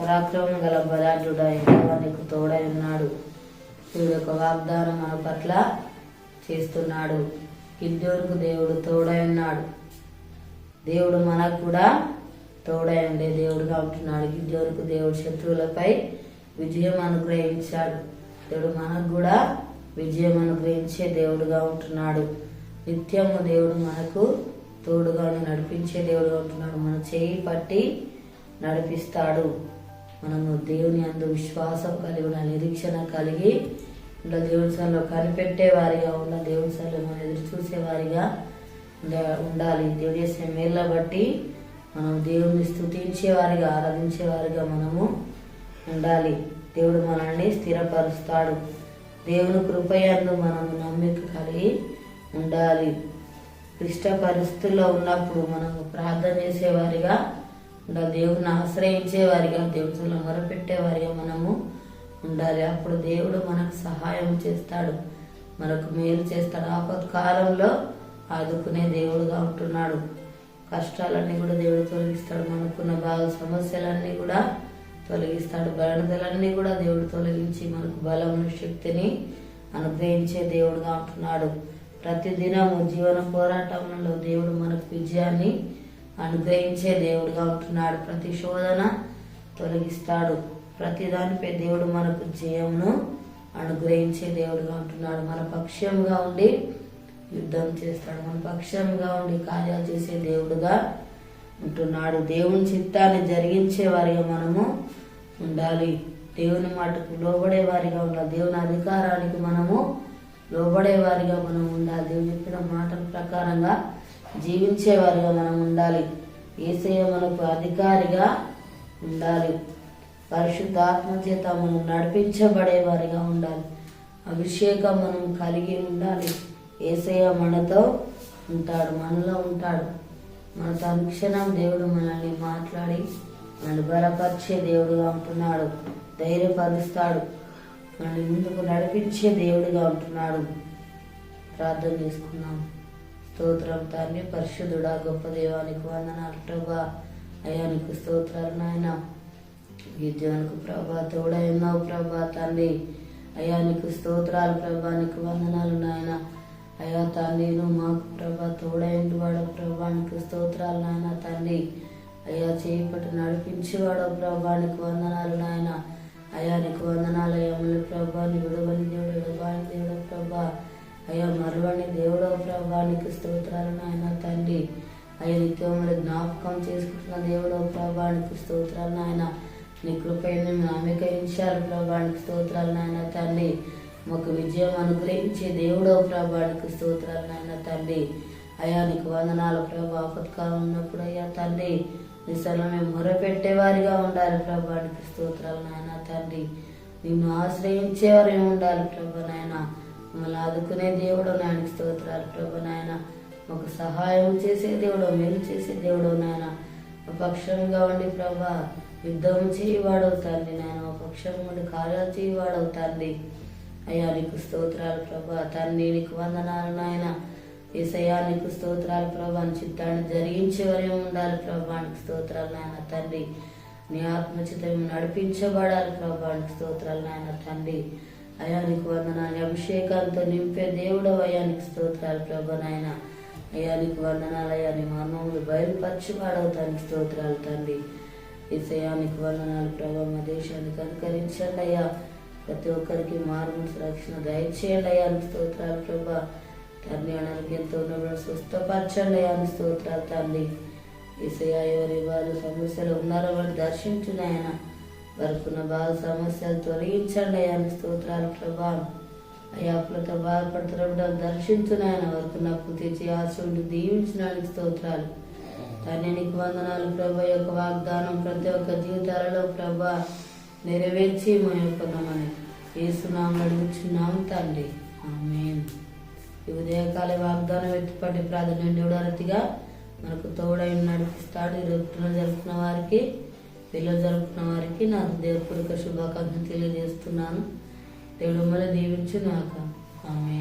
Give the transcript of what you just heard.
పరాక్రమం గల బలాఢ్యుడ యెహోవా నీకు తోడై ఉన్నాడు. వీడు యొక్క వాగ్దానం మన పట్ల చేస్తున్నాడు. గిద్యోనికి దేవుడు తోడై ఉన్నాడు. దేవుడు మనకు కూడా తోడై ఉండే దేవుడుగా ఉంటున్నాడు. గిద్దోరుకు దేవుడు శత్రువులపై విజయం అనుగ్రహించాడు. దేవుడు మనకు కూడా విజయం అనుగ్రహించే దేవుడుగా ఉంటున్నాడు. నిత్యము దేవుడు మనకు తోడుగా నడిపించే దేవుడుగా ఉంటున్నాడు. మన చేయి పట్టి నడిపిస్తాడు. మనము దేవుని అందు విశ్వాసం కలిగి ఉన్న నిరీక్షణ కలిగి ఉన్న దేవుని సన్నిలో కనిపెట్టే వారిగా ఉన్న దేవుని సన్నిలో మనం ఎదురు చూసే వారిగా ఉండాలి. దేవుడు చేసే మేళ్ళ బట్టి మనం దేవుని స్థుతించే వారిగా ఆరాధించే వారిగా మనము ఉండాలి. దేవుడు మనల్ని స్థిరపరుస్తాడు. దేవుని కృపయందు మనం నమ్మిక కలిగి ఉండాలి. క్లిష్ట పరిస్థితుల్లో ఉన్నప్పుడు మనం ప్రార్థన చేసేవారిగా ఉండాలి దేవుని ఆశ్రయించే వారిగా దేవుడిలో మొరపెట్టే వారిగా మనము ఉండాలి. అప్పుడు దేవుడు మనకు సహాయం చేస్తాడు. మనకు మేలు చేస్తాడు. ఆపత్కాలంలో ఆదుకునే దేవుడుగా ఉంటున్నాడు. కష్టాలన్నీ కూడా దేవుడు తొలగిస్తాడు. మనకున్న బాగా సమస్యలన్నీ కూడా తొలగిస్తాడు. బలనతలన్నీ కూడా దేవుడు తొలగించి మనకు బలమును శక్తిని అనుగ్రహించే దేవుడుగా ఉంటున్నాడు. ప్రతిదినము జీవన పోరాటంలో దేవుడు మనకు విజయాన్ని అనుగ్రహించే దేవుడుగా ఉంటున్నాడు. ప్రతి శోధన తొలగిస్తాడు. ప్రతి దానిపై దేవుడు మనకు జయమును అనుగ్రహించే దేవుడుగా ఉంటున్నాడు. మన పక్షంగా ఉండి యుద్ధం చేస్తాడు. మన పక్షంగా ఉండి కార్యాలు చేసే దేవుడుగా ఉంటున్నాడు. దేవుని చిత్తాన్ని జరిగించే వారిగా మనము ఉండాలి. దేవుని మాటకు లోబడే వారిగా ఉండాలి. దేవుని అధికారానికి మనము లోబడే వారిగా మనం ఉండాలి. దేవుని చెప్పిన మాటల ప్రకారంగా జీవించేవారుగా మనం ఉండాలి. ఏసయ్య మనకు అధికారిగా ఉండాలి. పరిశుద్ధాత్మ చేత మనం నడిపించబడేవారిగా ఉండాలి. అభిషేకం మనం కలిగి ఉండాలి. ఏసయ్య మనతో ఉంటాడు మనలో ఉంటాడు. మన తక్షణం దేవుడు మనల్ని మాట్లాడి మనల్ని బలపరిచే దేవుడుగా ఉంటున్నాడు. ధైర్యపరుస్తాడు. మనల్ని ముందుకు నడిపించే దేవుడిగా ఉంటున్నాడు. ప్రార్థన చేసుకున్నాము స్తోత్రం తండ్రి పరిశుద్ధుడా గొప్ప దేవానికి వందనాలు ప్రభా. అయానికి స్తోత్రాలు నాయన. విద్యానికి ప్రభా తోడై ఉన్నావు ప్రభా తండ్రి. అయానికి స్తోత్రాలు ప్రభానికి వందనాలు నాయన. అయా తండ్రి నువ్వు మాకు ప్రభా తోడైంటి వాడు ప్రభానికి స్తోత్రాలు నాయన తండ్రి. అయ్యా నడిపించి నడిపించేవాడు ప్రభానికి వందనాలు నాయన. అయానికి వందనాలు అయ్యా ప్రభాని విడువ ప్రభానికి స్తోత్రాలు నాయన తండ్రి. అయ్యా నిత్యం మరి జ్ఞాపకం చేసుకుంటున్న దేవుడో ప్రభానికి స్తోత్రాలు నాయన. నీ కృపయని నామికరించారు ప్రభానికి స్తోత్రాలు నాయన తండ్రి. మాకు విజయం అనుగ్రహించే దేవుడో ప్రభానికి స్తోత్రాలు నాయన తండ్రి. అయ్యా నీకు వందనాలు ప్రభా. ఆపత్కాలం ఉన్నప్పుడు అయ్యా తండ్రి. నిసలు మేము మొరపెట్టేవారిగా ఉండాలి ప్రభానికి స్తోత్రాలు నాయన తండ్రి. నిన్ను ఆశ్రయించేవారు ఉండాలి ప్రభా నాయన. మమ్మల్ని ఆదుకునే దేవుడు నాయన స్తోత్రాలు ప్రభా నాయన. మాకు సహాయం చేసే దేవుడు మేలు చేసే దేవుడు నాయన. మా పక్షంగా ఉండి ప్రభా యుద్ధం చేయవాడవు తండ్రి నాయన. మా పక్షంగా ఉండి కార్యాలు చేయవాడవు తండ్రి. అయ్యా నీకు స్తోత్రాలు ప్రభా. తండ్రి నీకు వందనాలు నాయన. ఏసయ్యా నీకు స్తోత్రాలు ప్రభా. అని చిత్తాన్ని జరిగించేవారే ఉండాలి ప్రభానికి స్తోత్రాలు నాయన తండ్రి. నీ ఆత్మచితం నడిపించబడాలి ప్రభానికి స్తోత్రాలు నాయన తండ్రి. అయ్యా నీకు వందనాలు అభిషేకాలతో నింపే దేవుడు అయ్యా నీకు స్తోత్రాలు ప్రభా నాయన. అయ్యా నీకు వందనాలు అయ్యా నీ మర్మములు బయలుపరచువాడవుతానికి స్తోత్రాలు తండ్రి. ఏసయ్యా వందనాలు ప్రభు మా దేశానికి అనుకరించండి అయ్యా. ప్రతి ఒక్కరికి మారుమూసి రక్షణ దయచేయండి అయ్యా నీకు స్తోత్రాలు ప్రభా. తండ్రి అనారోగ్యంతో ఉన్నప్పుడు స్వస్థపరచండి అయ్యా నీకు స్తోత్రాలు తండ్రి. ఏసయ్యా ఎవరి వారు సమస్యలు ఉన్నారో వాళ్ళు దర్శించున్నాయన వరకున్న బాధ సమస్యలు తొలగించండి అయ్యా స్తోత్రాలు ప్రభా. అయ్యా అప్పులతో బాధపడుతున్నప్పుడు దర్శించునాయన వరకున్న వారికున్న అప్పు తెచ్చి ఆశ ఉండి దీవించడానికి స్తోత్రాలు. తండ్రి నీకు వందనాలు ప్రభా. యొక్క వాగ్దానం ప్రతి ఒక్క జీవితాలలో ప్రభా నెరవేర్చి మా యొక్క నమ్మని ఏసునామం అడుగుచున్నాం తండ్రి. ఆమేన్. ఈ ఉదయకాల వాగ్దానం ఎత్తుపట్టి ప్రాధాన్యం దేవుడరతిగా మనకు తోడై నడిపిస్తాడు. ఈ జరుపుకున్న వారికి పిల్లలు జరుపుకున్న వారికి నా హృదయపూర్వక శుభాకాంక్షలు తెలియజేస్తున్నాను. దేవుడు మళ్ళీ దీవించు నాక ఆమె